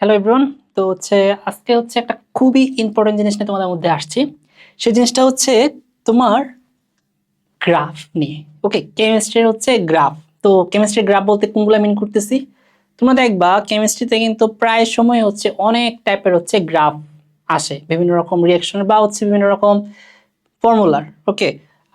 Hello everyone তো হচ্ছে, আজকে হচ্ছে একটা খুবই ইম্পর্টেন্ট জিনিস নিয়ে তোমাদের মধ্যে আসছি। সেই জিনিসটা হচ্ছে তোমার গ্রাফ নিয়ে। ওকে কেমিস্ট্রির হচ্ছে গ্রাফ তো কেমিস্ট্রির গ্রাফ বলতে কোনগুলো মিন করতেছি? তোমরা দেখবা কেমিস্ট্রিতে কিন্তু প্রায় সময় হচ্ছে অনেক টাইপের হচ্ছে গ্রাফ আসে। বিভিন্ন রকম রিয়াকশন বা হচ্ছে বিভিন্ন রকম ফর্মুলার ওকে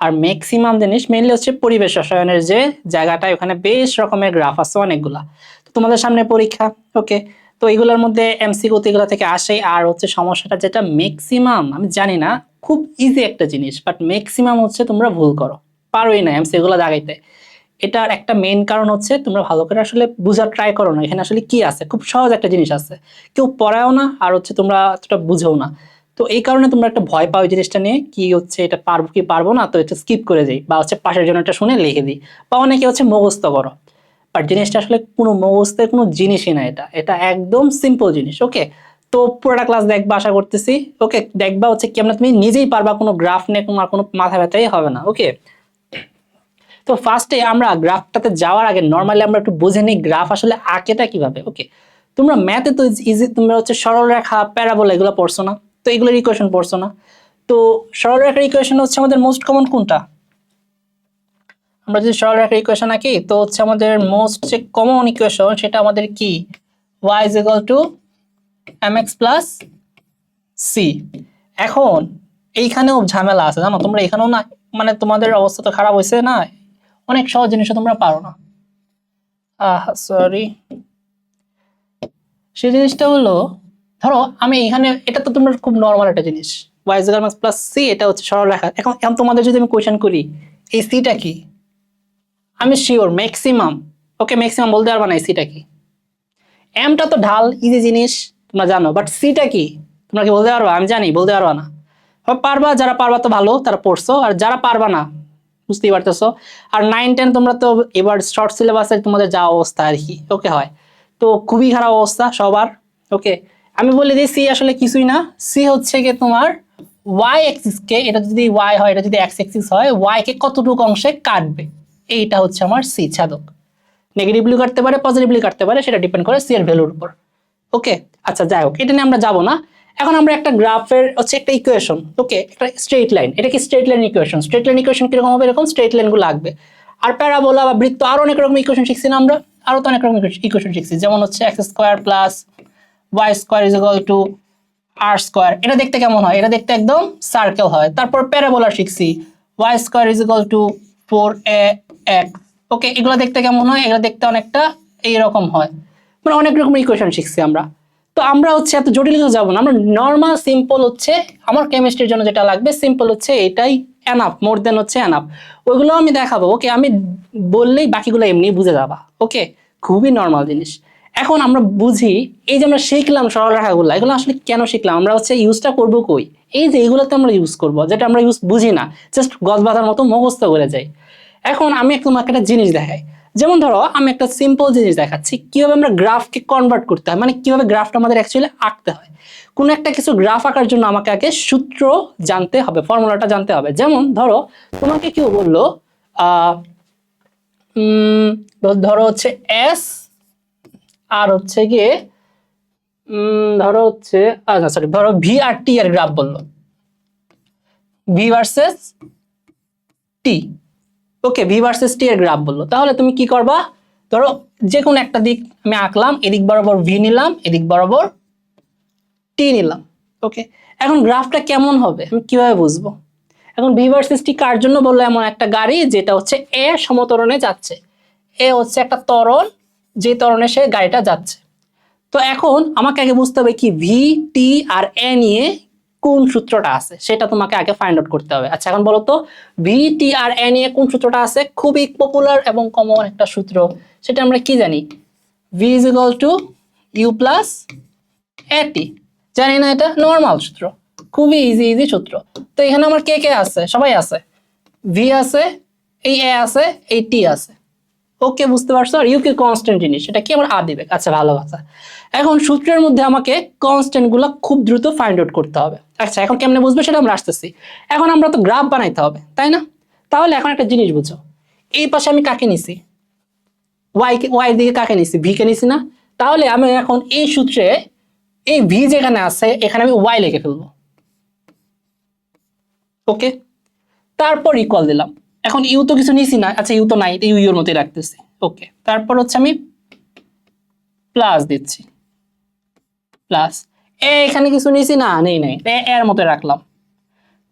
আর ম্যাক্সিমাম জিনিস মেইনলি হচ্ছে পরিবেশ রসায়নের যে জায়গাটা, ওখানে বেশ রকমের গ্রাফ আছে অনেকগুলা। তো তোমাদের সামনে পরীক্ষা ওকে তো এগুলোর মধ্যে এমসিকিউ এগুলো থেকে আসে। আর হচ্ছে সমস্যাটা যেটা ম্যাক্সিমাম আমি জানি না, খুব ইজি একটা জিনিস বাট ম্যাক্সিমাম হচ্ছে তোমরা ভুল করো। পারোই না এমসিকিউগুলো দাগাইতে। এটার একটা মেন কারণ হচ্ছে তোমরা ভালো করে আসলে বোঝার ট্রাই করো না, এখানে আসলে কি আছে? খুব সহজ একটা জিনিস আছে। কেউ পড়াও না, আর হচ্ছে তোমরা অতটা বুঝেও না। তো এই কারণে তোমরা একটা ভয় পাও জিনিসটা নিয়ে, কি হচ্ছে এটা পারব, কি পারব না, তো এটা স্কিপ করে যাই বা হচ্ছে পাশের জন্য এটা শুনে লিখে দিই বা অনেকে হচ্ছে মুখস্থ করো। বাট জিনিসটা আসলে কোনো মুখস্থের কোনো জিনিসই না এটা এটা একদম সিম্পল জিনিস ওকে তো পুরোটা ক্লাস দেখবা, আশা করতেছি ওকে দেখবা হচ্ছে কেমন তুমি নিজেই পারবা কোনো গ্রাফ নিয়ে তোমার কোনো মাথা ব্যথাই হবে না ওকে তো ফার্স্টে আমরা গ্রাফটাতে যাওয়ার আগে নর্মালি আমরা একটু বুঝে নিই গ্রাফ আসলে আঁকেটা কীভাবে ওকে তোমরা ম্যাথে তো ইজি তোমরা হচ্ছে সরল রেখা প্যারাবোলা এগুলো পড়ছো না? এগুলোর ইকুয়েশন পড়ছো না। তো সরল রেখার ইকুয়েশন হচ্ছে আমাদের মোস্ট কমন কোনটা? আমরা যদি সরল রেখার ইকুয়েশন আঁকি, তো হচ্ছে আমাদের মোস্ট যে কমন ইকুয়েশন সেটা আমাদের কি? y is equal to mx plus c এখন এইখানেও ঝামেলা আছে, জানো? তোমরা এখানেও না মানে তোমাদের অবস্থা তো খারাপ হয়েছে না? অনেক সহজ জিনিসও তোমরা পারো না। আহ সরি সেই জিনিসটা হলো ধরো, আমি এখানে, এটা তো তোমার খুব নর্মাল একটা জিনিস। Is equal প্লাস সি এটা হচ্ছে সরল রেখা এখন এখন তোমাদের যদি আমি কোয়েশ্চেন করি, এই সিটা কি? আমি শিওর ম্যাক্সিমাম ওকে ম্যাক্সিমাম বলতে পারবা না এই সিটা কি? এমটা তো ঢাল ইজি জিনিস, তোমরা জানো বাট সিটা কি? তোমরা কি বলতে পারবা? আমি জানি, বলতে পারবা না। পারবা, যারা পারবা তো ভালো, তারা পড়ছো, আর যারা পারবা না, বুঝতেই পারতেছো। আর নাইন টেন তোমরা তো এবার শর্ট সিলেবাসে তোমাদের যা অবস্থা আর কি ওকে হয়। তো খুবই খারাপ অবস্থা সবার ওকে আমি বলে দিই সি আসলে কিছুই না। সি হচ্ছে গিয়ে তোমার ওয়াই এক্সিস কে, এটা যদি ওয়াই হয়, এটা যদি এক্স এক্সিস হয় ওয়াই কে কতটুকু অংশে কাটবে? এইটা হচ্ছে আমার সি ছাদক। নেগেটিভলি কাটতে পারে পজিটিভলি কাটতে পারে, সেটা ডিপেন্ড করে সি এর ভ্যালুর উপর। ওকে আচ্ছা যাই হোক, এটা নিয়ে আমরা যাব না। এখন আমরা একটা গ্রাফের, হচ্ছে একটা ইকুয়েশন ওকে একটা স্ট্রেট লাইন এটা কি straight line equation straight line equation কীরকম হবে? এরকম স্ট্রেট লাইনগুলো লাগবে। আর প্যারাবোলা বা বৃত্ত আরও অনেক রকম ইকুয়েশন শিখছি না আমরা। আরও তো অনেক রকম ইকুয়েশন শিখছি। যেমন হচ্ছে X square plus Y square is equal to R square এটা দেখতে কেমন হয়? এটা দেখতে একদম সার্কেল হয়। তারপর প্যারাবোলা শিখছি। Y square is equal to four A X okay এগুলো দেখতে কেমন হয়? এগুলো দেখতে অনেকটা এইরকম হয়। মানে অনেক রকম ইকুয়েশন শিখছি আমরা। তো আমরা হচ্ছে এত জটিল কিছু যাব না। আমরা নর্মাল সিম্পল হচ্ছে, আমার কেমিস্ট্রির জন্য যেটা লাগবে সিম্পল হচ্ছে এটাই অ্যানাপ মোর দেন হচ্ছে অ্যানাপ ওইগুলো আমি দেখাবো। ওকে আমি বললেই বাকিগুলো এমনি বুঝে যাবা। ওকে খুবই নর্মাল জিনিস। এখন আমরা বুঝি, এই যে আমরা শিখলাম সরল রেখাগুলো, এগুলো আসলে কেন শিখলাম? আমরা হচ্ছে ইউজটা করব কই? এই যে এইগুলোতে আমরা ইউজ করব, যেটা আমরা ইউজ বুঝি না জাস্ট গজ বাঁধার মতো মুখস্থ করে যাই। এখন আমি তোমাকে একটা জিনিস দেখাই। যেমন ধরো, আমি একটা সিম্পল জিনিস দেখাচ্ছি, কীভাবে আমরা গ্রাফকে কনভার্ট করতে হয় মানে কীভাবে গ্রাফটা আমাদের অ্যাকচুয়ালি আঁকতে হয়। কোনো একটা কিছু গ্রাফ আঁকার জন্য আমাকে আগে সূত্র জানতে হবে ফর্মুলাটা জানতে হবে। যেমন ধরো, তোমাকে কেউ বলল ধরো হচ্ছে এস আর হচ্ছে গিয়ে ধরো হচ্ছে আচ্ছা সরি ধরো ভি আর টি এর গ্রাফ বলল। V versus T okay V versus T এর গ্রাফ বলল। তাহলে তুমি কি করবা? ধরো যে কোনো একটা দিক আমি আঁকলাম, এদিক বরাবর ভি নিলাম, এদিক বরাবর টি নিলাম। ওকে এখন গ্রাফটা কেমন হবে? আমি কীভাবে বুঝব? এখন ভি ভার্সেস টি কার জন্য বলল এমন একটা গাড়ি, যেটা হচ্ছে এ সমতরণে যাচ্ছে। এ হচ্ছে একটা ত্বরণ যে ত্বরণে সে গাড়িটা যাচ্ছে। তো এখন আমাকে আগে বুঝতে হবে কি ভি টি আর এ নিয়ে কোন সূত্রটা আছে, সেটা তোমাকে আগে ফাইন্ড আউট করতে হবে। আচ্ছা এখন বলো তো ভি টি আর এ নিয়ে কোন সূত্রটা আছে? খুবই পপুলার এবং কমন একটা সূত্র। সেটা আমরা কি জানি? V is equal to U plus A T জানি না এটা নর্মাল সূত্র। খুবই ইজি ইজি সূত্র। তো এখানে আমার কে কে আছে? সবাই আছে। ভি আছে, এই এ আছে, এই টি আছে। ওকে বুঝতে পারছ? আর ইউকে কনস্ট্যান্ট জিনিস, এটা কি আমার আদিবেগ আচ্ছা ভালো কথা। এখন সূত্রের মধ্যে আমাকে কনস্ট্যান্টগুলো খুব দ্রুত ফাইন্ড আউট করতে হবে। আচ্ছা এখন কেমনে বুঝবে সেটা আমরা আসতেছি। এখন আমরা তো গ্রাফ বানাইতে হবে, তাই না? তাহলে এখন একটা জিনিস বুঝো। এই পাশে আমি কাকে নিছি? ওয়াই ওয়াই দিকে কাকে নিছি? ভি কে নিছি না? তাহলে আমি এখন এই সূত্রে এই ভি যেখানে আছে, এখানে আমি ওয়াই লিখে ফেলব। ওকে তারপর ইকুয়াল দিলাম। এখন ইউ তো কিছু নিছি না। আচ্ছা ইউ তো নাই, ইউ ইউর মতোই রাখতেছি। ওকে, তারপর হচ্ছে আমি প্লাস দিচ্ছি। প্লাস এ, এখানে কিছু নিছি না, নেই নেই। এর মতো রাখলাম।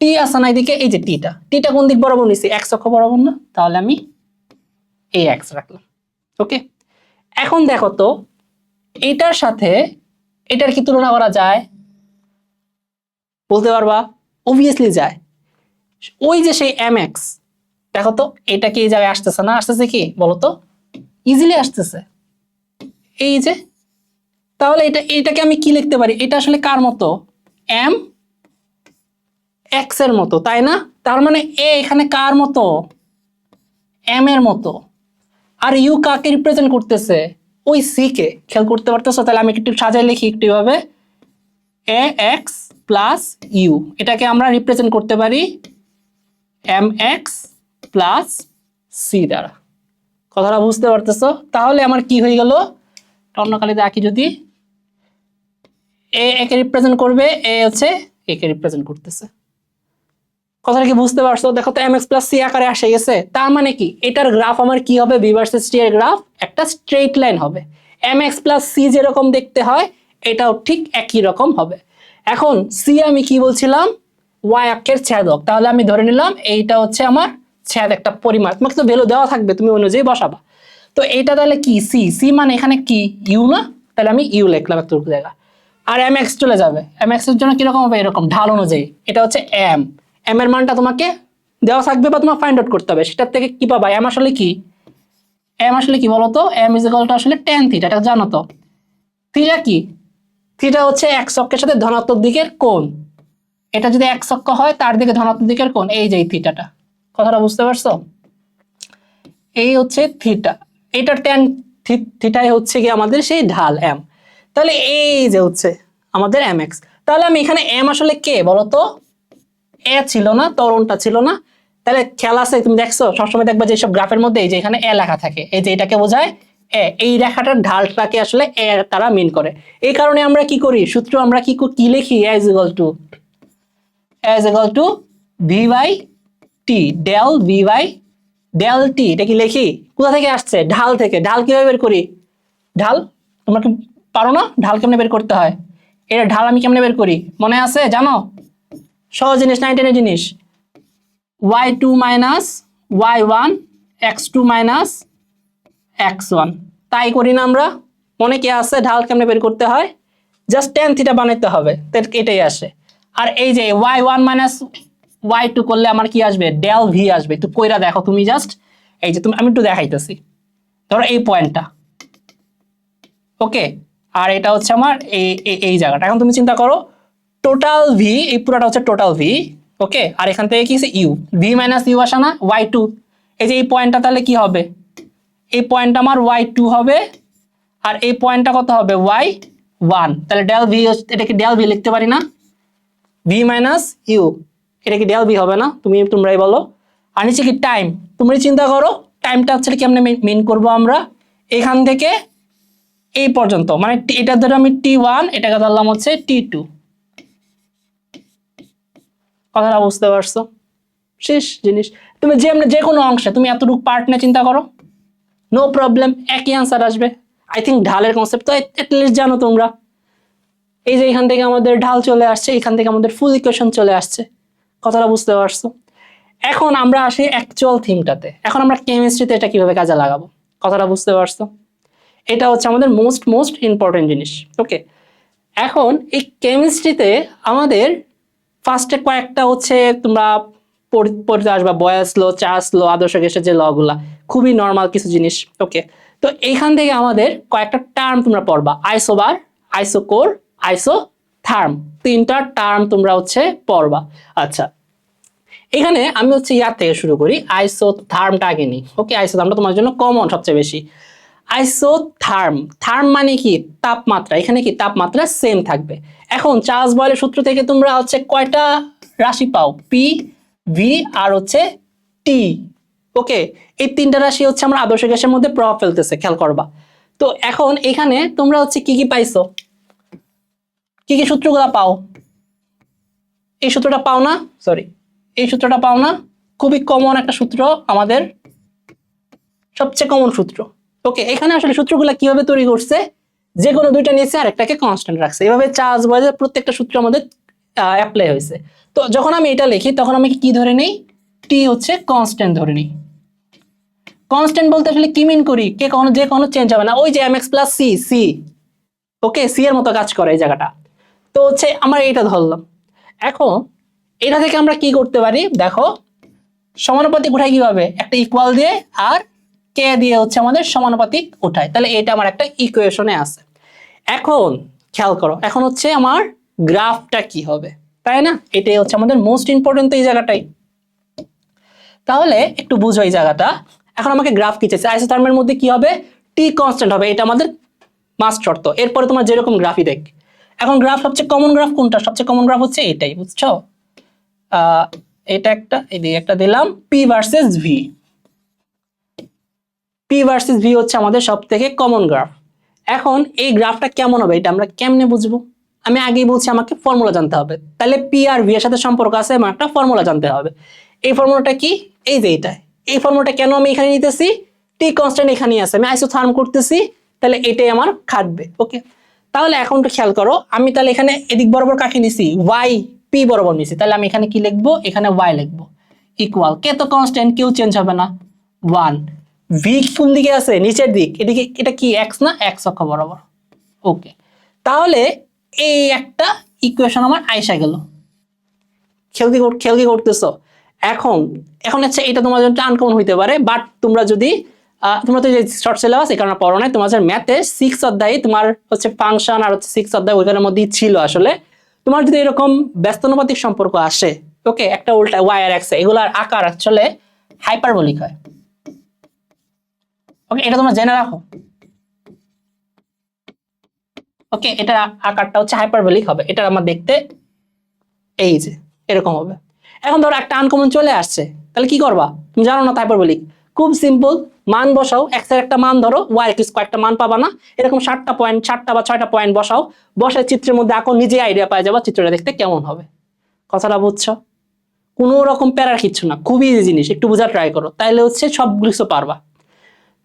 টি আছে না এদিকে, এই যে টিটা টিটা কোন দিক বরাবর নিছি? এক্স অক্ষ বরাবর না? তাহলে আমি এই এক্স রাখলাম। ওকে? এখন দেখো তো, এটার সাথে এটার কি তুলনা করা যায়? বলতে পারবা? অবভিয়াসলি যায়। ওই যে সেই এম এক্স দেখো তো, এটা কি জায়গায় আসতেছে না? আসতেছে কি? বলো তো। ইজিলি আসতেছে। এই যে, তাহলে এটা, এটাকে আমি কি লিখতে পারি? এটা আসলে কার মতো? এম এক্সের মতো, তাই না? তার মানে এ এখানে কার মতো? এম এর মতো। আর ইউ কাকে রিপ্রেজেন্ট করতেছে? ওই সি কে। খেয়াল করতে পারতেছো? তাহলে আমি একটু সাজাই লিখি একটু এভাবে। এ এক্স প্লাস ইউ এটাকে আমরা রিপ্রেজেন্ট করতে পারি এম এক্স প্লাস সি দ্বারা। কথাটা বুঝতে পারতেছো? তাহলে আমার কি হয়ে গেল? অন্য কালিতে আঁকি যদি। এ একে রিপ্রেজেন্ট করবে, এ হচ্ছে একে রিপ্রেজেন্ট করতেছে। কথাটা কি বুঝতে পারছ? দেখো তো এম এক্স প্লাস সি আকারে আসে গেছে। তার মানে কি? এটার গ্রাফ আমার কি হবে? বি ভার্সেস টি এর গ্রাফ একটা স্ট্রেট লাইন হবে। এম এক্স প্লাস সি যেরকম দেখতে হয়, এটাও ঠিক একই রকম হবে। এখন সি আমি কি বলছিলাম? ওয়াই অক্ষের ছেদক তাহলে আমি ধরে নিলাম এইটা হচ্ছে আমার ছেদ একটা পরিমাণ, তোমাকে তো ভ্যালু দেওয়া থাকবে, তুমি অনুযায়ী বসাবা। তো এইটা তাহলে কি? সি সি মানে এখানে কি? ইউ না? তাহলে আমি ইউ লিখলাম একটু জায়গা আর এম এক্স চলে যাবে। এম এক্সের জন্য কীরকম হবে? এরকম, ঢাল অনুযায়ী। এটা হচ্ছে এম এম এর মানটা তোমাকে দেওয়া থাকবে বা তোমার ফাইন্ড আউট করতে হবে। সেটার থেকে কি পাবা? এম আসলে কি? এম আসলে কি বলতো? এম ইজ ইকাল টু আসলে টেন থিটা এটা জানো তো? থিটা কি? থিটা হচ্ছে এক অক্ষের সাথে ধনাত্মক দিকের কোণ। এটা যদি এক অক্ষ হয়, তার দিকে ধনাত্মক দিকের কোণ। এই যে থিটাটা কথাটা বুঝতে পারছ? এই হচ্ছে থিটা এটা টেন থিটাই হচ্ছে কি আমাদের সেই ঢাল এম তাহলে এই যে হচ্ছে আমাদের এম এক্স তাহলে আমি এখানে এম আসলে কে বলতো? এ ছিল না তরণটা ছিল না। তাহলে খেয়াল আছে, তুমি দেখছ, সবসময় দেখবা যে সব গ্রাফের মধ্যে এই যে এখানে এ লেখা থাকে। এই যে এটাকে বোঝায় এ। এই রেখাটার ঢালটাকে আসলে এ তারা মিন করে। এই কারণে আমরা কি করি? সূত্র আমরা কি কি লিখি? Is equal to is equal to V by T, del V by del T, এটা কি লিখি? কোথা থেকে আসছে? ঢাল থেকে। ঢাল কীভাবে বের করি? ঢাল, তোমরা কি পারো না? ঢাল কেমনে বের করতে হয়? এটা ঢাল আমি কেমনে বের করি? মনে আছে? জানো? সহজ জিনিস, নাইন টেনের জিনিস। Y two minus Y one, X two minus X one. তাই করি না আমরা। মনে কি আছে? ঢাল কেমনে বের করতে হয়? জাস্ট টেন থিটা বানাইতে হবে। এটাই আসে। আর এই যে Y one minus Y two করলে আমার কি আসবে? ডেল ভি আসবে। তো কইরা দেখো তুমি জাস্ট এই যে তুমি, আমি একটু দেখাইতেছি। ধরো এই পয়েন্টটা ওকে আর এটা হচ্ছে আমার এই, এই- জায়গাটা। এখন তুমি চিন্তা করো টোটাল ভি এই পুরোটা হচ্ছে টোটাল ভি ওকে আর এখান থেকে কি ইউ ভি মাইনাস ইউ আসে না ওয়াই টু এই যে এই পয়েন্টটা তাহলে কি হবে? এই পয়েন্টটা আমার ওয়াই টু হবে। আর এই পয়েন্টটা কত হবে? ওয়াই ওয়ান তাহলে ডেল ভি এটা কি ডেল ভি লিখতে পারি না। ভি মাইনাস ইউ এটা কি ডেল ভি হবে না? তুমি তোমরাই বলো। আর নিচে কি টাইম তুমি চিন্তা করো টাইমটা হচ্ছে কেমনে মেন করব আমরা? এখান থেকে এই পর্যন্ত। মানে এটা ধরে আমি টি ওয়ান এটাকে ধরলাম হচ্ছে টি টু কথাটা বুঝতে পারছ? শেষ জিনিস। তুমি যে যে কোনো অংশে, তুমি এতটুকু পার্ট নিয়ে চিন্তা করো। নো প্রবলেম একই আনসার আসবে। আই থিঙ্ক ঢালের কনসেপ্ট তো অ্যাটলিস্ট জানো তোমরা। এই যে এখান থেকে আমাদের ঢাল চলে আসছে, এখান থেকে আমাদের ফুল ইকুয়েশন চলে আসছে। কথাটা বুঝতে পারছ? এখন আমরা আসি অ্যাকচুয়াল থিমটাতে এখন আমরা কেমিস্ট্রিতে এটা কীভাবে কাজে লাগাবো? কথাটা বুঝতে পারছ? এটা হচ্ছে আমাদের মোস্ট মোস্ট ইম্পর্টেন্ট জিনিস ওকে এখন এই কেমিস্ট্রিতে আমাদের ফার্স্টে কয়েকটা হচ্ছে তোমরা পড়তে আসবা বয়াস লো চার্স লো আদর্শ গ্যাসের যে লগুলা খুবই নর্মাল কিছু জিনিস ওকে তো এইখান থেকে আমাদের কয়েকটা টার্ম তোমরা পড়বা আইসোবার আইসোকোর আইসো থার্ম তিনটা টার্ম তোমরা হচ্ছে পড়বা। আচ্ছা এখানে আমি হচ্ছে ইয়ার থেকে শুরু করি আইসো থার্মটা আগে নিই। ওকে আইসো থার্মটা তোমার জন্য কমন সবচেয়ে বেশি। আইসো থার্ম থার্ম মানে কি? তাপমাত্রা। এখানে কি? তাপমাত্রা সেম থাকবে। এখন চার্লস বয়েলের সূত্র থেকে তোমরা হচ্ছে কয়টা রাশি পাও? পি ভি আর হচ্ছে টি ওকে এই তিনটা রাশি হচ্ছে আমরা আদর্শ গ্যাসের মধ্যে প্রভাব ফেলতেছে, খেয়াল করবা। তো এখন এখানে তোমরা হচ্ছে কি কি পাইছো? কি কি সূত্রগুলা পাও? এই সূত্রটা পাও না? সরি এই সূত্রটা পাও না। খুবই কমন একটা সূত্র আমাদের। সবচেয়ে কমন সূত্র। ওকে এখানে আসলে সূত্রগুলো কীভাবে তৈরি করছে? যে কোনো দুইটা নিয়েছে আর একটাকে কনস্ট্যান্ট রাখছে। এভাবে চার্জ বয়েজের প্রত্যেকটা সূত্র আমাদের অ্যাপ্লাই হয়েছে। তো যখন আমি এটা লিখি, তখন আমি কি ধরে নিই? টি হচ্ছে কনস্ট্যান্ট ধরে নিই। কনস্ট্যান্ট বলতে আসলে কি মিন করি? কে কখনো, যে কোনো চেঞ্জ হবে না। ওই যে M X plus C C okay C এর মতো কাজ করে এই জায়গাটা। তো হচ্ছে আমরা এটা ধরলাম। এখন এটা থেকে আমরা কি করতে পারি? দেখো, সমানুপাতিক উঠাই কীভাবে? একটা ইকুয়াল দিয়ে আর কে দিয়ে হচ্ছে আমাদের সমানুপাতিক উঠায়। তাহলে এটা আমার একটা ইকুয়েশনে আছে। এখন খেয়াল করো, এখন হচ্ছে আমার গ্রাফটা কি হবে? তাই না? এটাই হচ্ছে আমাদের মোস্ট ইম্পর্টেন্ট এই জায়গাটাই। তাহলে একটু বুঝো এই জায়গাটা। এখন আমাকে গ্রাফ কি চাইছে? আইসোথার্মের মধ্যে কি হবে? টি কনস্ট্যান্ট হবে, এটা আমাদের মাস্ট শর্ত। এরপরে তোমার যেরকম গ্রাফই দেখ। এখন গ্রাফ সবচেয়ে কমন গ্রাফ কোনটা? সবচেয়ে কমন গ্রাফ হচ্ছে এটাই, বুঝছ? এটা একটা এদিকে একটা দিলাম P versus V P versus V হচ্ছে আমাদের সব থেকে কমন গ্রাফ এখন এই গ্রাফটা কেমন হবে, এটা আমরা কেমনে বুঝব? আমি আগেই বলছি, আমাকে ফর্মুলা জানতে হবে। তাহলে পি আর ভি এর সাথে সম্পর্ক আছে, আমার একটা ফর্মুলা জানতে হবে। এই ফর্মুলাটা কি? এই যে এটা। এই ফর্মুলাটা কেন আমি এখানে নিতেছি? টি কনস্ট্যান্ট এখানেই আছে, আমি আইসোথার্ম করতেছি, তাহলে এটাই আমার খাটবে ওকে তাহলে এখন একটু খেয়াল করো, আমি তাহলে এখানে এদিক বরাবর কাকে নিছি? ওয়াই পি বরাবর নিছি। তাহলে আমি এখানে কি লিখব? এখানে ওয়াই লিখব। ইকুয়াল কে তো কনস্ট্যান্ট কেউ চেঞ্জ হবে না। ওয়ান ভি কোন দিকে আছে? নিচের দিক। এদিকে এটা কি এক্স না? এক্স অক্ষ বরাবর। ওকে তাহলে এই একটা ইকুয়েশন আমার আইসা গেল। খেয়াল কি কর- খেয়াল কি করতেছো? এখন এখন হচ্ছে এটা তোমার জন্য আনকমন হইতে পারে বাট তোমরা যদি তোমরা তো যে শর্ট সিলেবাস এই কারণে পড়ো নাই। তোমার ম্যাথে সিক্স অধ্যায় তোমার হচ্ছে ফাংশন আর হচ্ছে সিক্স অধ্যায় ওইখানের মধ্যেই ছিল আসলে। তোমার যদি এরকম ব্যস্তানুপাতিক সম্পর্ক আসে, ওকে, একটা উল্টা ওয়াই আর এক্স এগুলার আকার আসলে হাইপারবলিক হয়। ওকে, এটা তোমরা জেনে রাখো। ওকে এটা আকারটা হচ্ছে হাইপারবলিক হবে, এটা আমার দেখতে এই যে, এরকম হবে। এখন ধরো একটা আনকমন চলে আসছে, তাহলে কি করবা? তুমি জানো না হাইপারবলিক খুব সিম্পল মান বসাও এক্সের একটা মান ধরো ওয়াই এর কয়েকটা মান পাবা না, এরকম সাতটা পয়েন্ট সাতটা বা ছয়টা পয়েন্ট বসাও বসে চিত্রের মধ্যে আঁকো নিজে আইডিয়া পাই যাবা, চিত্রটা দেখতে কেমন হবে। কথাটা বুঝছ? কোনো রকম প্যারার কিচ্ছু না, খুবই ইজি জিনিস, একটু বোঝা ট্রাই করো, তাইলে হচ্ছে সব কিছু পারবা।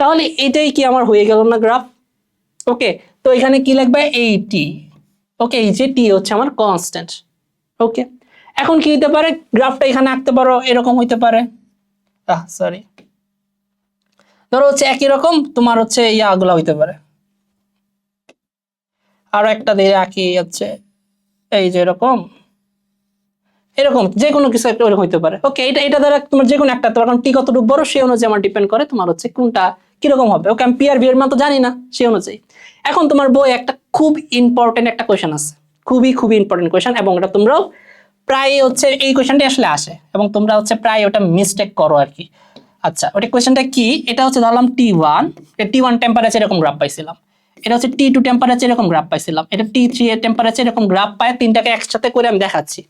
তাহলে এটাই কি আমার হয়ে গেল না গ্রাফ ওকে তো এখানে কি লাগবে এই টি ওকে এই যে টি হচ্ছে আমার কনস্ট্যান্ট ওকে এখন কি হইতে পারে? গ্রাফটা এখানে আঁকতে পারো, এরকম হইতে পারে। আহ সরি ধরো হচ্ছে একই রকম, তোমার হচ্ছে ইয়াগুলা হইতে পারে। আরও একটা দিয়ে আঁকি হচ্ছে, এই যে এরকম। এরকম যে কোনো কিছু একটা ওরকম হইতে পারে। ওকে এটা এটা দ্বারা তোমার যে কোনো একটা তো কারণ টি কতটুকু বড়, সেই অনুযায়ী আমার ডিপেন্ড করে তোমার হচ্ছে কোনটা কীরকম হবে। ওকে আমি পিআর বিয়ের মান তো জানি না, সেই অনুযায়ী। এখন তোমার বই একটা খুব ইম্পর্টেন্ট একটা কোয়েশন আছে। খুবই খুবই ইম্পর্টেন্ট কোয়েশন এবং এটা তোমরাও প্রায় হচ্ছে এই কোয়েশনটি আসলে আসে এবং তোমরা হচ্ছে প্রায় ওটা মিস্টেক করো আর কি। আচ্ছা ওটা কোয়েশনটা কি? এটা হচ্ছে ধরলাম T one T one temperature এরকম গ্রাফ পাইছিলাম। এটা হচ্ছে টি টু টেম্পারেচার এরকম গ্রাফ পাইছিলাম। এটা টি থ্রি এর টেম্পারেচার এরকম গ্রাফ পায়, তিনটাকে একসাথে করে আমি দেখাচ্ছি।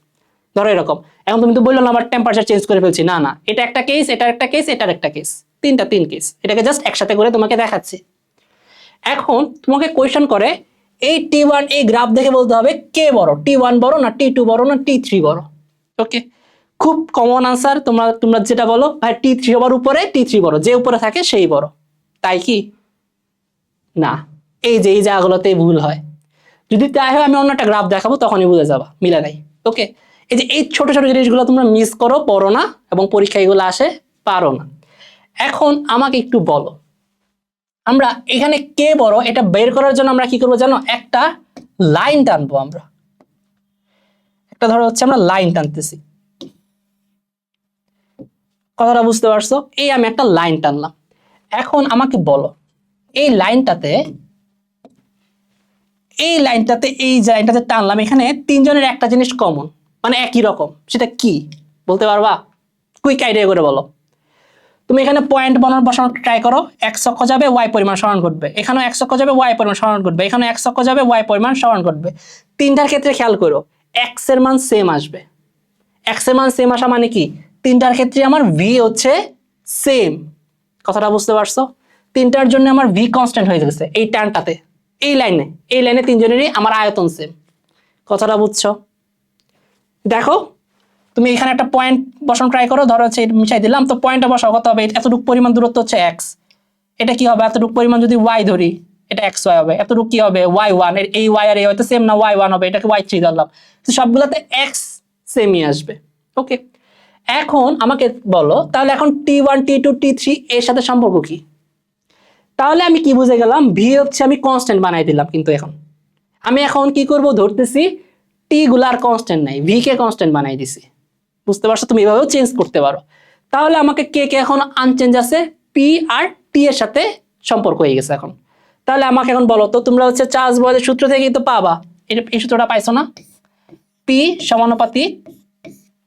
ধরো এরকম। এখন তুমি তো বলল আমার টেম্পারেচার চেঞ্জ করে ফেলছি। না না, এটা একটা কেস এটা একটা কেস এটার একটা কেস তিনটা, তিন কেস এটাকে জাস্ট একসাথে করে তোমাকে দেখাচ্ছি। এখন তোমাকে কোয়েশন করে, এই টি ওয়ান এই গ্রাফ দেখে বলতে হবে কে বড়? টি ওয়ান বড় না টি টু বড় না টি থ্রি বড়? ওকে খুব কমন আনসার তোমরা তোমরা যেটা বলো, ভাই, টি থ্রি সবার উপরে, টি থ্রি বড়। যে উপরে থাকে, সেই বড়। তাই কি? না। এই যে, এই জায়গাগুলোতেই ভুল হয়। যদি তাই হয়, আমি অন্য একটা গ্রাফ দেখাবো, তখনই বুঝে যাবা। মিলে নাই। ওকে এই যে, এই ছোট ছোট জিনিসগুলো তোমরা মিস করো, পড়ো না, এবং পরীক্ষায় এগুলো আসে, পারো না। এখন আমাকে একটু বলো। আমরা এখানে কে বড়, এটা বের করার জন্য আমরা কি করব জানো? একটা লাইন টানবো আমরা। একটা ধরো হচ্ছে আমরা লাইন টানতেছি। কথাটা বুঝতে পারছ? এই আমি একটা লাইন টানলাম। এখন আমাকে বলো, এই লাইনটাতে এই লাইনটাতে এই লাইনটাতে টানলাম, এখানে তিনজনের একটা জিনিস কমন মানে একই রকম। সেটা কি? বলতে পারবা? কুইক আইডিয়া করে বলো। তুমি এখানে পয়েন্ট বানানোর বসানো ট্রাই করো, এক অক্ষ যাবে ওয়াই পরিমাণ সমান ঘটবে। এখানেও এক অক্ষ যাবে ওয়াই পরিমাণ সমান ঘটবে। এখানে এক অক্ষ যাবে ওয়াই পরিমাণ সমান ঘটবে। তিনটার ক্ষেত্রে খেয়াল করো এক্সের মান সেম আসবে। এক্সের মান সেম আসা মানে কি? তিনটার ক্ষেত্রে আমার ভি হচ্ছে সেম কথাটা বুঝতে পারছ? তিনটার জন্য আমার ভি কনস্ট্যান্ট হয়ে গেছে এই টানটাতে, এই লাইনে এই লাইনে তিনজনেরই আমার আয়তন সেম কথাটা বুঝছ? দেখো, তুমি এখানে একটা পয়েন্ট বসানো ট্রাই করো, ধরো হচ্ছে মিশাই দিলাম, তো পয়েন্টটা বসাও, কত হবে? এতটুকু পরিমাণ দূরত্ব হচ্ছে এক্স এটা কি হবে? এতটুকু পরিমাণ যদি ওয়াই ধরি, এটা এক্স ওয়াই হবে। এতটুকু কি হবে? ওয়াই ওয়ান এই ওয়াই আর এই হয়তো সেম না ওয়াই ওয়ান হবে। এটাকে ওয়াই থ্রি ধরলাম। তো সবগুলোতে এক্স সেমই আসবে। ওকে এখন আমাকে বলো, তাহলে এখন T one T two T three এর সাথে সম্পর্ক কি? তাহলে আমি কি বুঝে গেলাম? ভি হচ্ছে আমি কনস্ট্যান্ট বানাই দিলাম কিন্তু এখন। আমি এখন কি করব? ধরতেছি টি গুলার কনস্ট্যান্ট নাই ভি কে কনস্ট্যান্ট বানাই দিছি। বুঝতে পারছ? তুমি এভাবেও চেঞ্জ করতে পারো। তাহলে আমাকে কে কে এখন আনচেঞ্জ আছে? পি আর টি এর সাথে সম্পর্ক হয়ে গেছে এখন। তাহলে আমাকে এখন বলো তো, তোমরা হচ্ছে চার্জ বয়ের সূত্র থেকেই তো পাবা। এই সূত্রটা পাইছো না? পি সমানুপাতি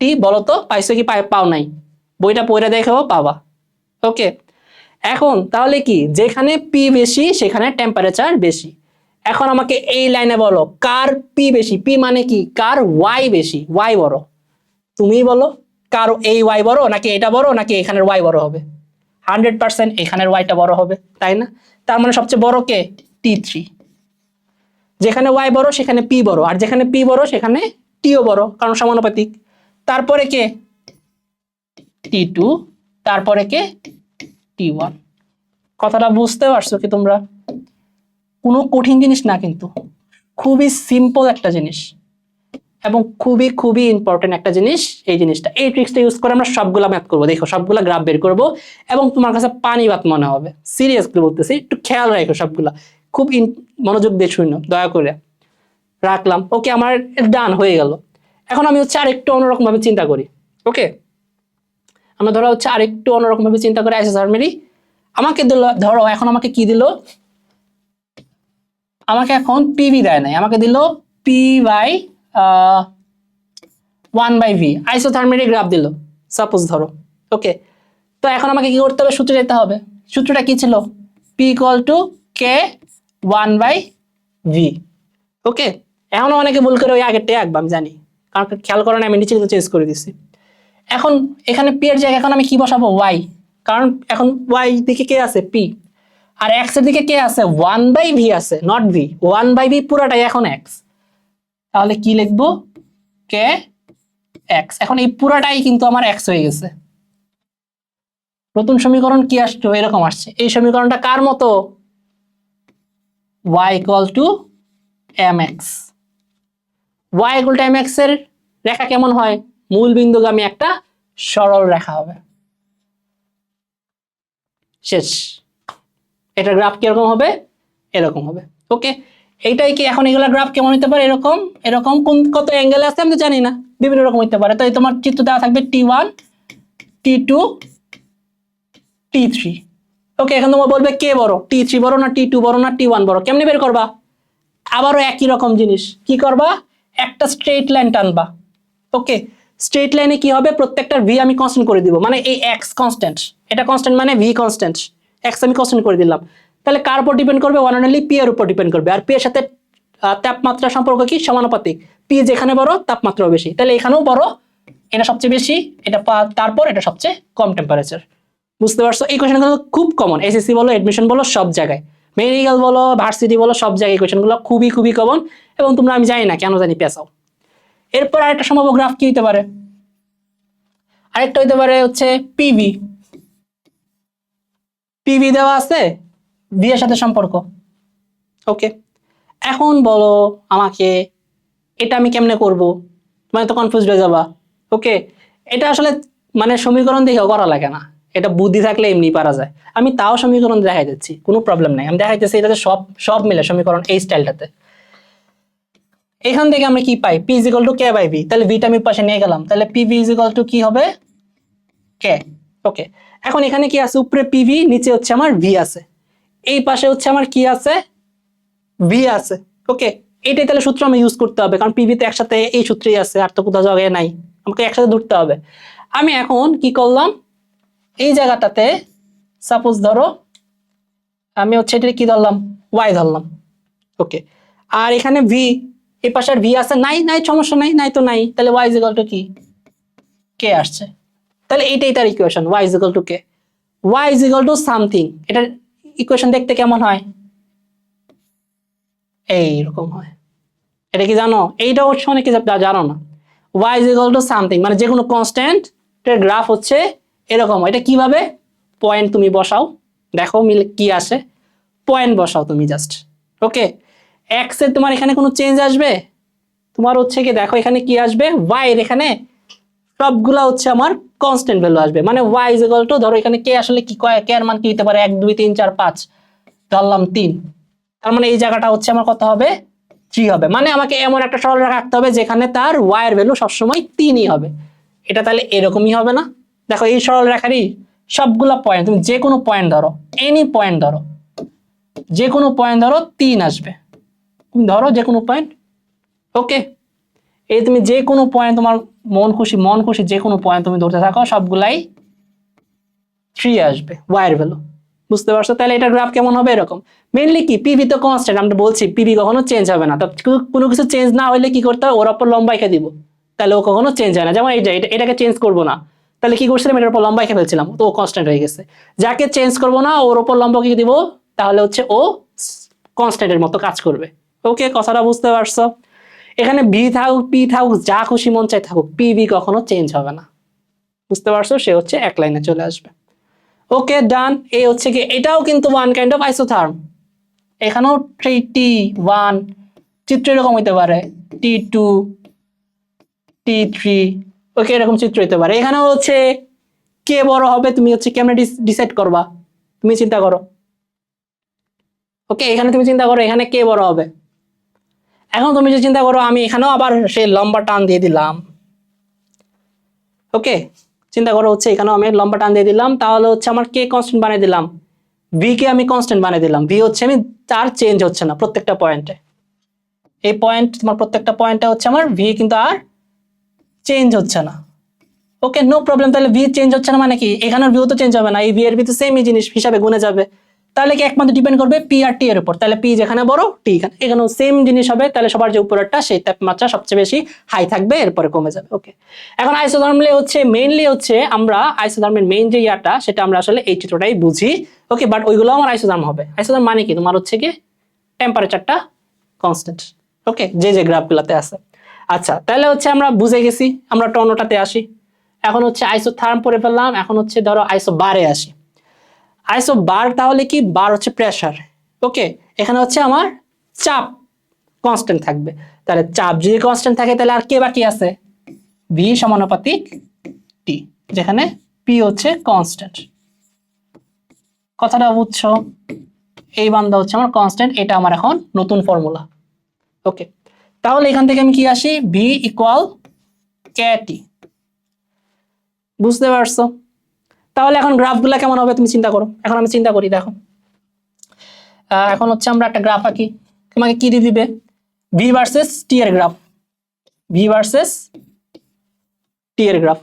টি বলো তো পাইছো কি পাও নাই। বইটা পড়ে দেখেও পাবা। ওকে এখন তাহলে কি? যেখানে পি বেশি, সেখানে টেম্পারেচার বেশি। এখন আমাকে এই লাইনে বলো, কার পি বেশি? পি মানে কি? কার ওয়াই বেশি? ওয়াই বড়। তুমি বলো, কার এই ওয়াই বড়, নাকি এটা বড়, নাকি এখানের ওয়াই বড় হবে? হান্ড্রেড পার্সেন্ট এখানের ওয়াইটা বড় হবে, তাই না? তার মানে সবচেয়ে বড় কে? টি থ্রি যেখানে ওয়াই বড়, সেখানে পি বড়। আর যেখানে পি বড়, সেখানে টিও বড়, কারণ সমানুপাতিক। তারপরে কে? টি টু তারপরে কে? T one. কথাটা বুঝতে পারছ কি তোমরা? কোনো কঠিন জিনিস না কিন্তু। খুবই সিম্পল একটা জিনিস। এবং খুবই খুবই ইম্পর্টেন্ট একটা জিনিস এই জিনিসটা। এই ট্রিক্সটা ইউজ করে আমরা সবগুলা ম্যাথ করব। দেখো সবগুলো গ্রাফ বের করব এবং তোমার কাছে পানি ভাত মনে হবে। সিরিয়াসলি বলতেছি একটু খেয়াল রাখো সবগুলা। খুব ইন- মনোযোগ দিয়ে শুনো দয়া করে। রাখলাম। ওকে আমার ডান হয়ে গেল। এখন আমি হচ্ছে আরেকটু অন্যরকম ভাবে চিন্তা করি, ওকে? আমরা ধরো হচ্ছে আরেকটু অন্যরকম ভাবে চিন্তা করে আইসে সারমেরি আমাকে দিল, ধরো এখন আমাকে কি দিল? আমাকে এখন পিভি দেয় নাই, আমাকে দিল P by one by V isothermic graph দিল সাপোজ ধরো, ওকে? তো এখন আমাকে কি করতে হবে? সূত্রে যেতে হবে। সূত্রটা কি ছিল? P equal to K one by V okay? এখনও অনেকে ভুল করে ওই আগেরটাই আঁকবো, আমি জানি। কারণ খেয়াল করে না, আমি নিচে কিন্তু চেঞ্জ করে দিছি। এখন এখানে পি এর জায়গায় এখন আমি কি বসাবো? ওয়াই কারণ এখন ওয়াই দিকে কে আছে? পি আর এক্সের দিকে কে আছে? ওয়ান বাই ভি আছে nought V one by V পুরাটাই এখন এক্স তাহলে কি লিখব? কে এক্স এখন এই পুরাটাই কিন্তু আমার এক্স হয়ে গেছে। নতুন সমীকরণ কি আসছে? এরকম আসছে। এই সমীকরণটা কার মতো? Y equal to M X Y equal to এর রেখা কেমন হয়? মূল বিন্দুগামী একটা সরল রেখা হবে। শেষ। এটার গ্রাফ কীরকম হবে? এরকম হবে। ওকে এইটাই কি এখন এগুলা গ্রাফ কেমন হতে পারে? এরকম? এরকম কোন, কত অ্যাঙ্গেলে আছে আমি তো জানি না। বিভিন্ন রকম হতে পারে। তাই তোমার চিত্র দেওয়া থাকবে T one T two T three okay এখন তোমার বলবে কে বড়? টি থ্রি বড় না টি টু বড় না টি ওয়ান বড়? কেমনি বের করবা? আবারও একই রকম জিনিস। কি করবা? একটা স্ট্রেট লাইন টানবা। ওকে স্ট্রেট লাইনে কি হবে? প্রত্যেকটার ভি আমি কনস্ট্যান্ট করে দিব। মানে এই এক্স কনস্ট্যান্ট এটা কনস্ট্যান্ট মানে ভি কনস্ট্যান্ট এক্স আমি কনস্ট্যান্ট করে দিলাম। তাহলে কার উপর ডিপেন্ড করবে? ওয়ান অনলি পি এর উপর ডিপেন্ড করবে। আর পি এর সাথে তাপমাত্রা সম্পর্ক কি? সমানুপাতিক। পি যেখানে বড়, তাপমাত্রাও বেশি। তাহলে এখানেও বড়, এটা সবচেয়ে বেশি, এটা তারপর এটা সবচেয়ে কম টেম্পারেচার বুঝতে পারছ? এই কোয়েশনগুলো খুব কমন এসএসসি বলো এডমিশন বলো, সব জায়গায়। মেডিকেল বলো ভার্সিটি বলো, সব জায়গায় কোয়েশনগুলো খুবই খুবই কমন এবং তোমরা আমি জানি না, কেন জানি পেঁচাও এরপর আরেকটা সম্ভাব্য গ্রাফ কি হতে পারে? আরেকটা হতে পারে হচ্ছে পিভি পিভি দেওয়া আছে এর সাথে সম্পর্ক। ওকে এখন বলো আমাকে, এটা আমি কেমনে করব? মানে তো কনফিউজ হয়ে যাবা। ওকে এটা আসলে মানে সমীকরণ দেখেও করা লাগে না। এটা বুদ্ধি থাকলে এমনি পারা যায়। আমি তাও সমীকরণ দেখাই দিচ্ছি, কোনো প্রবলেম নাই। আমি দেখাইতেছি এটাতে সব সব মিলে সমীকরণ এই স্টাইলটাতে এখান থেকে আমরা কি পাই? P equal to K by V তাহলে ভিটা আমি পাশে নিয়ে গেলাম। তাহলে পি ভি ইজিক্যাল টু কি হবে? কে ওকে এখন এখানে কি আছে? উপরে পিভি নিচে হচ্ছে আমার ভি আছে। এই পাশে হচ্ছে আমার কি আছে? ভি আছে। ওকে এটাই তাহলে সূত্র আমি ইউজ করতে হবে। কারণ পিভি তো একসাথে এই সূত্রেই আছে, আর তো কোথাও জায়গায় নাই। আমাকে একসাথে ধরতে হবে। আমি এখন কি করলাম? এই জায়গাটাতে সাপোজ ধরো, আমি হচ্ছে এটা কি ধরলাম? ওয়াই ধরলাম। ওকে আর এখানে ভি এই পাশে আর ভি আছে? নাই নাই, সমস্যা নাই নাই তো নাই। তাহলে ওয়াই ইজিক্যাল টু কি? কে আসছে। তাহলে এইটাই তার equation Y equal to K Y is equal to something এটার ইকুয়েশন দেখতে কেমন হয়? এইরকম হয়। এটা কি জানো? এইটা হচ্ছে অনেকে জানো না। Y is equal to something মানে যে কোনো কনস্ট্যান্ট গ্রাফ হচ্ছে এরকম। এটা কীভাবে? পয়েন্ট তুমি বসাও। দেখো মিলে, কি আসে? পয়েন্ট বসাও তুমি জাস্ট ওকে এক্সের তোমার এখানে কোনো চেঞ্জ আসবে? তোমার হচ্ছে কি, দেখো এখানে কি আসবে? ওয়াই এর এখানে সবগুলা হচ্ছে আমার কনস্ট্যান্ট ভ্যালু আসবে। মানে ওয়াই ইজ ইকাল টু ধরো এখানে কে আসলে কি কয়? কে এর মান কি হতে পারে? এক, দুই, তিন, চার, পাঁচ। ধরলাম তিন। তার মানে এই জায়গাটা হচ্ছে আমার কত হবে? থ্রি হবে। মানে আমাকে এমন একটা সরলরেখা রাখতে হবে যেখানে তার ওয়াই এর ভ্যালু সবসময় তিনই হবে। এটা তাহলে এরকমই হবে না? দেখো এই সরল রেখারই সবগুলা পয়েন্ট তুমি যে কোনো পয়েন্ট ধরো এনি পয়েন্ট ধরো যে কোনো পয়েন্ট ধরো তিন আসবে। তুমি ধরো যে কোনো পয়েন্ট ওকে এই তুমি যে কোনো পয়েন্ট তোমার মন খুশি মন খুশি যে কোনো পয়েন্ট তুমি ধরতে থাকো, সবগুলাই থ্রি আসবে ওয়াইয়ের ভ্যালু বুঝতে পারছ? তাহলে এটা গ্রাফ কেমন হবে? এরকম। মেইনলি কি? পিভি তো কনস্ট্যান্ট আমরা বলছি পিভি কখনো চেঞ্জ হবে না। তো কোনো কিছু চেঞ্জ না হলে কি করতে হবে ওর উপর লম্বা দিব। তাহলে ও কখনো চেঞ্জ হয় না। যেমন এটা- এটাকে চেঞ্জ করব না। তাহলে কি করছিলাম? এটার উপর লম্বা এঁকে ফেলছিলাম। তো ও কনস্ট্যান্ট হয়ে গেছে। যাকে চেঞ্জ করব না, ওর উপর লম্বা কি দিব? তাহলে হচ্ছে ও কনস্ট্যান্টের মতো কাজ করবে। ওকে, কথাটা বুঝতে পারছ? এখানে ভি থাকুক পি থাকুক, যা খুশি মন চাই থাকুক পিভি কখনো চেঞ্জ হবে না। বুঝতে পারছ? সে হচ্ছে এক লাইনে চলে আসবে। ওকে ডান এ হচ্ছে কি এটাও কিন্তু ওয়ান কাইন্ড অফ আইসোথার্ম এখানেও থ্রি টি ওয়ান চিত্র এরকম হইতে পারে। টি টু টি থ্রি ওকে, এরকম চিত্র হইতে পারে। এখানেও হচ্ছে, কে বড় হবে, তুমি হচ্ছে কেমনে ডিসাইড করবা? তুমি চিন্তা করো। ওকে, এখানে তুমি চিন্তা করো, এখানে কে বড় হবে? এখন তুমি যে চিন্তা করো, আমি এখানেও আবার সেই লম্বা টান দিয়ে দিলাম। ওকে, চিন্তা করো হচ্ছে, এখানেও আমি লম্বা টান দিয়ে দিলাম। তাহলে হচ্ছে আমার কে কনস্ট্যান্ট বানিয়ে দিলাম? ভি কে আমি কনস্ট্যান্ট বানিয়ে দিলাম। ভি হচ্ছে আমি, তার চেঞ্জ হচ্ছে না প্রত্যেকটা পয়েন্টে এই পয়েন্ট তোমার প্রত্যেকটা পয়েন্টে হচ্ছে আমার ভি কিন্তু আর চেঞ্জ হচ্ছে না। ওকে নো প্রবলেম তাহলে ভি চেঞ্জ হচ্ছে না মানে কি? এখানের ভিউ তো চেঞ্জ হবে না, এই ভি এর ভি তো সেমই জিনিস হিসাবে গুনে যাবে। তাহলে কি একমাত্র ডিপেন্ড করবে পি আর টি এর উপর? তাহলে পি যেখানে বড় টি এখানে। সেম জিনিস হবে, তাহলে সবার যে উপরেরটা, সেই তাপমাত্রা সবচেয়ে বেশি হাই থাকবে, এরপরে কমে যাবে। ওকে এখন আইসোথার্মলে হচ্ছে মেইনলি হচ্ছে আমরা আইসোথার্মের মেইন যে ইয়াটা, সেটা আমরা আসলে এই চিত্রটাই বুঝি। ওকে বাট ওইগুলো আমার আইসোথার্ম হবে। আইসোথার্ম মানে কি? তোমার হচ্ছে কি টেম্পারেচারটা কনস্ট্যান্ট ওকে যে যে গ্রাফগুলোতে আছে। আচ্ছা তাহলে হচ্ছে আমরা বুঝে গেছি, আমরা টর্নোটাতে আসি। এখন হচ্ছে আইসোথার্ম পরে ফেললাম, এখন হচ্ছে ধরো আইসো বারে আসি। আইসো বার তাহলে কি? বার হচ্ছে প্রেশার ওকে এখানে হচ্ছে আমার চাপ কনস্ট্যান্ট থাকবে। তাহলে চাপ যদি কনস্ট্যান্ট থাকে, তাহলে আর কে বাকি আছে? ভি সমানুপাতিক টি যেখানে পি হচ্ছে কনস্ট্যান্ট কথাটা বুঝছ? এই বান্দা হচ্ছে আমার কনস্ট্যান্ট এটা আমার এখন নতুন ফর্মুলা ওকে তাহলে এখান থেকে আমি কি আসি? ভি ইকুয়াল কে টি বুঝতে পারছ? তাহলে এখন গ্রাফগুলো কেমন হবে তুমি চিন্তা করো। এখন আমি চিন্তা করি, দেখো। এখন হচ্ছে আমরা একটা গ্রাফ আঁকি। তোমাকে কি দিয়ে দিবে? ভি ভার্সেস টি এর গ্রাফ। ভি ভার্সেস টি এর গ্রাফ।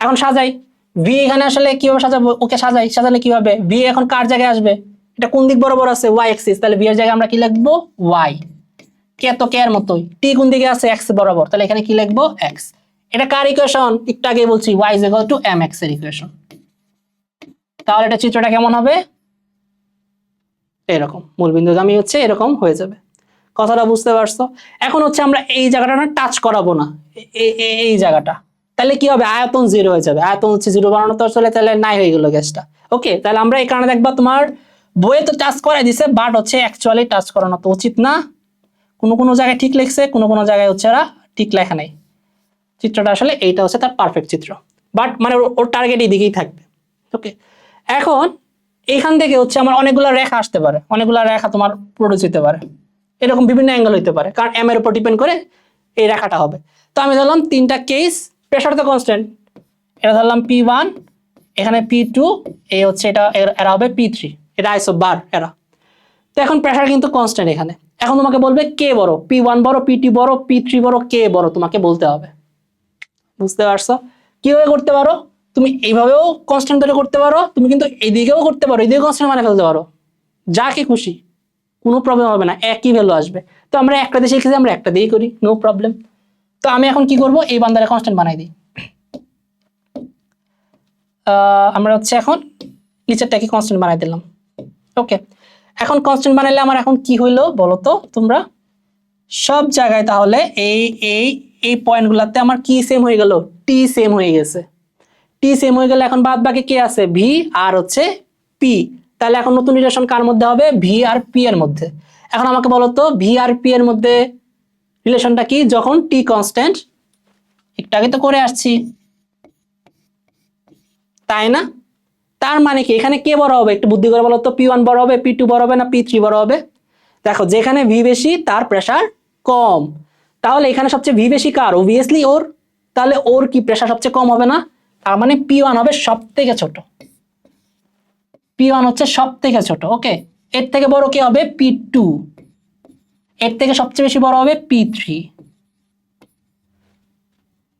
এখন সাজাই। ভি এখানে আসলে কীভাবে সাজাবো? ওকে সাজাই। সাজালে কীভাবে ভি এখন কার জায়গায় আসবে? এটা কোন দিক বরাবর আছে? ওয়াই এক্সিস তাহলে ভি এর জায়গায় আমরা কি লিখব? ওয়াই কে তো কে এর মতোই? টি কোন দিকে আছে এক্স বরাবর। তাহলে এখানে কি লিখব? এক্স এটা কার ইকুয়েশন একটু আগে বলছি ওয়াই ইজ টু এম এক্সের ইকুয়েশন তাহলে এটা চিত্রটা কেমন হবে? এরকম। মূলবিন্দুগামী হচ্ছে এরকম হয়ে যাবে। কথাটা বুঝতে পারছ? এখন হচ্ছে আমরা এই জায়গাটা না টাচ করাবো না। এই জায়গাটা। তাহলে কি হবে? আয়তন জিরো হয়ে যাবে। আয়তন হচ্ছে জিরো বানানো তো আসলে তাহলে নাই হয়ে গেল গ্যাসটা ওকে তাহলে আমরা এই কারণে দেখবা তোমার বইয়ে তো টাচ করাই দিছে বাট হচ্ছে অ্যাকচুয়ালি টাচ করানো তো উচিত না। কোনো কোনো জায়গায় ঠিক লিখছে, কোনো কোনো জায়গায় হচ্ছে ওরা ঠিক লেখা নেই। চিত্রটা আসলে এইটা হচ্ছে তার পারফেক্ট চিত্র। বাট মানে ওর- টার্গেট এই দিকেই থাকবে। ওকে এখন এইখান থেকে হচ্ছে আমার অনেকগুলো রেখা আসতে পারে। অনেকগুলো রেখা তোমার প্রডিউস হতে পারে। এরকম বিভিন্ন অ্যাঙ্গেল হতে পারে। কারণ এম এর উপর ডিপেন্ড করে এই রেখাটা হবে। তো আমি ধরলাম তিনটা কেস প্রেশার তো কনস্ট্যান্ট এটা ধরলাম পি ওয়ান এখানে পি টু এই হচ্ছে এটা, এরা হবে পি থ্রি এটা আইসো বার এরা তো এখন প্রেশার কিন্তু কনস্ট্যান্ট এখানে। এখন তোমাকে বলবে কে বড়? পি ওয়ান বড় পি টু বড় পি থ্রি বড়, কে বড়? তোমাকে বলতে হবে। বুঝতে পারছ? কীভাবে করতে পারো? তুমি এইভাবেও কনস্ট্যান্ট ধরে করতে পারো, তুমি কিন্তু এইদিকেও করতে পারো, এইদিকে কনস্ট্যান্ট মানে ফেলতে পারো। যাকে খুশি, কোনো প্রবলেম হবে না, একই ভ্যালু আসবে। তো আমরা একটা দিয়ে শিখেছি আমরা একটা দিয়েই করি নো প্রবলেম তো আমি এখন কি করব? এই বান্দারে কনস্ট্যান্ট বানাই দিই। আমরা হচ্ছে এখন নিচেরটাকে কনস্ট্যান্ট বানাই দিলাম। ওকে এখন কনস্ট্যান্ট বানাইলে আমার এখন কি হইল বলো তো তোমরা? সব জায়গায় তাহলে এই এই এই পয়েন্টগুলোতে আমার কি সেম হয়ে গেল? টি সেম হয়ে গেছে। টি সেম হয়ে গেলে এখন বাদ বাকি কে আছে? ভি আর হচ্ছে পি তাহলে এখন নতুন রিলেশন কার মধ্যে হবে? ভি আর পি এর মধ্যে। এখন আমাকে বলো তো ভি আর পি এর মধ্যে রিলেশনটা কি? যখন টি কনস্ট্যান্ট একটু আগে তো করে আসছি। তাই না? তার মানে কি? এখানে কে বড় হবে? একটু বুদ্ধি করে বলো তো পি ওয়ান বড় হবে পি টু বড় হবে না পি থ্রি বড় হবে? দেখো, যেখানে ভি বেশি, তার প্রেশার কম। তাহলে এখানে সবচেয়ে ভি বেশি কার? অবভিয়াসলি ওর। তাহলে ওর কি প্রেশার সবচেয়ে কম হবে না? তার মানে পি ওয়ান হবে সব থেকে ছোট। পি ওয়ান হচ্ছে সব থেকে ছোট ওকে এর থেকে বড় কি হবে? পি টু এর থেকে সবচেয়ে বেশি বড় হবে পি থ্রি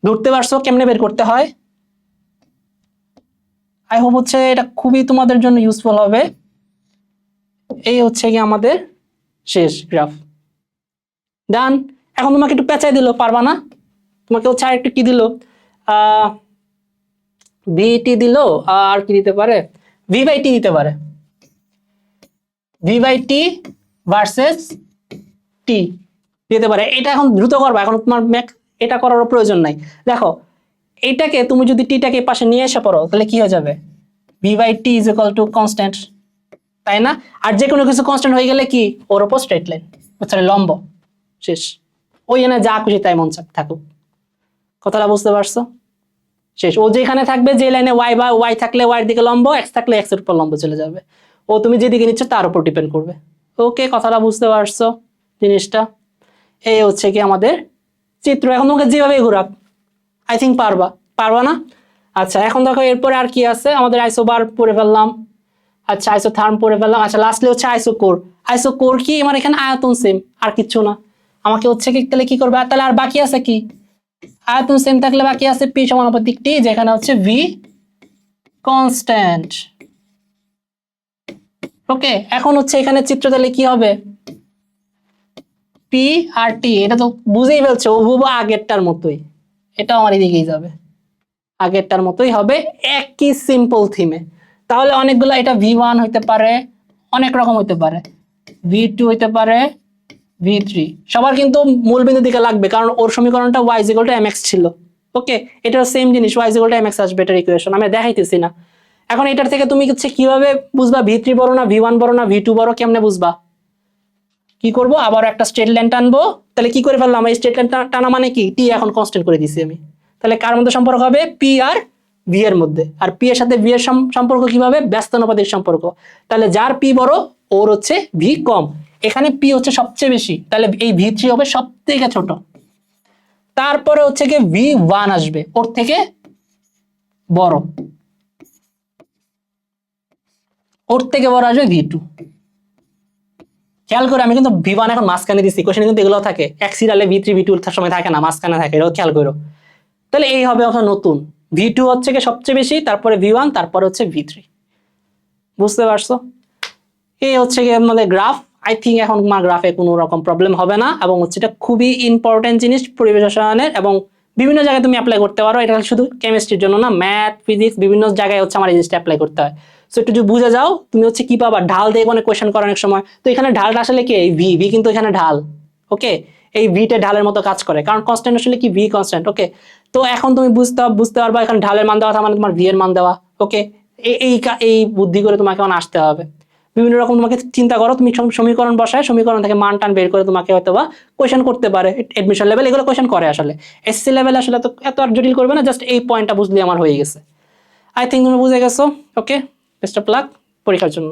ধরতে পারছ? কেমনে বের করতে হয়? আই হোপ হচ্ছে এটা খুবই তোমাদের জন্য ইউজফুল হবে। এই হচ্ছে কি আমাদের শেষ গ্রাফ ডান এখন তোমাকে একটু পেঁচাই দিল, পারবা না? তোমাকে হচ্ছে আর একটু কি দিল? ভিটি দিল, আর কি দিতে পারে? ভি বাই টি দিতে পারে। V by T versus T দিতে পারে। এটা এখন দ্রুত করবা, এখন তোমার ম্যাক এটা করারও প্রয়োজন নাই। দেখো এইটাকে তুমি যদি টিটাকে পাশে নিয়ে এসে পড়ো, তাহলে কি হয়ে যাবে? V by T is equal to constant তাই না? আর যে কোনো কিছু কনস্ট্যান্ট হয়ে গেলে কি? ওর ওপর স্ট্রেট লাইন সরি লম্ব, শেষ। ওই এনে যা খুশি তাই মন থাকুক। কথাটা বুঝতে পারছ? শেষ। ও যেখানে থাকবে, যে লাইনে ওয়াই বা ওয়াই থাকলে ওয়াই দিকে লম্ব এক্স থাকলে এক্সের উপর লম্ব চলে যাবে। ও তুমি যেদিকে নিচ্ছ, তার উপর ডিপেন্ড করবে। ওকে কথাটা বুঝতে পারছ জিনিসটা? এই হচ্ছে কি আমাদের চিত্র। এখন তোমাকে যেভাবে ঘুরাক আই থিঙ্ক পারবা। পারবা না? আচ্ছা এখন দেখো এরপরে আর কি আছে? আমাদের আইসো বার পড়ে ফেললাম। আচ্ছা আইসো থার্ম পড়ে ফেললাম। আচ্ছা লাস্টলি হচ্ছে আইসো কোর আইসো কোর কি? আমার এখানে আয়তন সেম আর কিচ্ছু না। আমাকে হচ্ছে কি তাহলে কি করবে? তাহলে আর বাকি আছে কি? আয়তন সেম থাকলে বাকি আছে পি সমানুপাতিক টি যেখানে হচ্ছে ভি কনস্ট্যান্ট ওকে, এখন হচ্ছে এখানে চিত্র তাহলে কি হবে? পি আর টি এটা তো বুঝেই ফেলছো, হুবহু আগেরটার মতোই। এটাও আমার এদিকেই যাবে। আগেরটার মতোই হবে একই সিম্পল থিমে তাহলে অনেকগুলো এটা ভি ওয়ান হইতে পারে, অনেক রকম হইতে পারে। ভি টু হইতে পারে ভি থ্রি সবার কিন্তু মূলবিন্দু দিকে লাগবে, কারণ ওর সমীকরণটা Y equal to M X ছিল। ওকে এটাও সেম জিনিস Y equal to M X আসবে এটার ইকুয়েশন আমি দেখাইতেছি না। এখন এটার থেকে তুমি হচ্ছে কীভাবে বুঝবা? ভি থ্রি বড় না ভি ওয়ান বড় না ভি টু বড় কেমনে বুঝবা? কি করব? আবার একটা স্ট্রেট লাইন টানবো। তাহলে কি করে ফেললাম? এই স্ট্রেট লাইন টানা মানে কি? টি এখন কনস্ট্যান্ট করে দিছি আমি। তাহলে কার মধ্যে সম্পর্ক হবে? পি আর ভি এর মধ্যে। আর পি এর সাথে ভি এর সম্পর্ক কীভাবে? ব্যস্তানুপাতিক সম্পর্ক। তাহলে যার পি বড়, ওর হচ্ছে ভি কম। এখানে পি হচ্ছে সবচেয়ে বেশি। তাহলে এই ভি থ্রি হবে সব থেকে ছোট। তারপরে হচ্ছে কি ভি ওয়ান আসবে। ওর থেকে বড়। ওর থেকে বড় আসবে ভি টু খেয়াল করে, আমি কিন্তু ভি এখন মাঝখানে দিচ্ছি কোশ্চেনে কিন্তু এগুলো থাকে। এক সিরিয়ালে ভি থ্রি ভি টু সময় থাকে না, মাঝখানে থাকে, এটাও খেয়াল করো। তাহলে এই হবে এখন নতুন। ভি টু হচ্ছে সবচেয়ে বেশি, তারপরে ভি ওয়ান তারপরে হচ্ছে ভি থ্রি বুঝতে পারছ? এই হচ্ছে কি আমাদের গ্রাফ আই থিঙ্ক এখন তোমার গ্রাফে কোনো রকম প্রবলেম হবে না, এবং হচ্ছে এটা খুবই ইম্পর্টেন্ট জিনিস পরিবেশ রসায়নের এবং বিভিন্ন জায়গায় তুমি অ্যাপ্লাই করতে পারো। এটা শুধু কেমিস্ট্রির জন্য না ম্যাথ ফিজিক্স বিভিন্ন জায়গায় হচ্ছে আমার এই জিনিসটা অ্যাপ্লাই করতে হয়। সো একটু যদি বুঝে যাও, তুমি হচ্ছে কি পাবা? ঢাল দিয়ে অনেক কোয়েশ্চেন করো অনেক সময়। তো এখানে ঢালটা আসলে কি? এই ভি ভি কিন্তু এখানে ঢাল। ওকে এই ভিটা ঢালের মতো কাজ করে। কারণ কনস্ট্যান্ট আসলে কি? ভি কনস্ট্যান্ট ওকে তো এখন তুমি বুঝতে বুঝতে পারবা, এখানে ঢালের মান দেওয়া মানে তোমার ভি এর মান দেওয়া ওকে এই এই বুদ্ধি করে তোমাকে এখন আসতে হবে। বিভিন্ন রকম তোমাকে চিন্তা করো, তুমি সমীকরণ বসায়, সমীকরণ থেকে মান টান বের করে তোমাকে হয়তো বা কোয়েশন করতে পারে। এডমিশন লেভেল এগুলো কোয়েশন করে আসলে। এসসি লেভেল আসলে তো এত আর জটিল করবে না জাস্ট এই পয়েন্টটা বুঝলে আমার হয়ে গেছে। আই থিঙ্ক তুমি বুঝে গেছো ওকে অফ লাক পরীক্ষার জন্য।